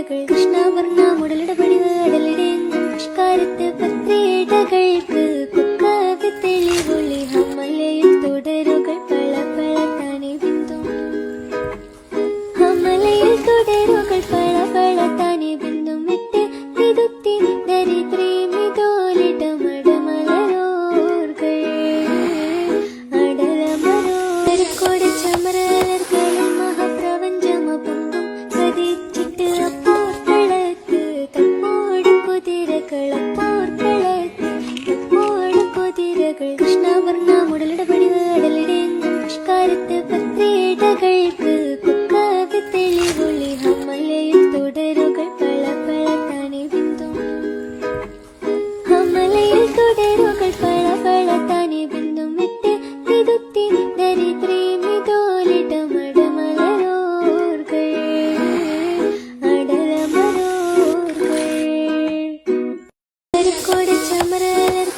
പത്രകൾ കൃഷ്ണവർണ മുടലിടപടിവ് അടലിടെങ്കും പുഷ്കാരത്ത് തുടരുകൾ പല താനെ ബിന്ദു. ഹമലയിൽ തുടരുകൾ വിട്ട് വിതുക്തി ദരിദ്ര കുതിരകൾ കൃഷ്ണവർണ മുടലിട പടിവ് അടലിടെങ്ങും പുഷ്കാരത്ത് പത്രിടകൾക്ക് കുക്കാവി തെളിവൊളി ഹമലയിൽ തുടരുകൾ പള പള തനി ബിന്ദു. ഹമലയിൽ തുടരുകൾ പള പള തനി ബിന്ദു വിട്ട് തിരുത്തി ദരിദ്രീ മിതോലിട മടമലരോർകൾ. അടലമരോർകൾ ചമരകളും മഹാപ്രപഞ്ചമപൊങ്കും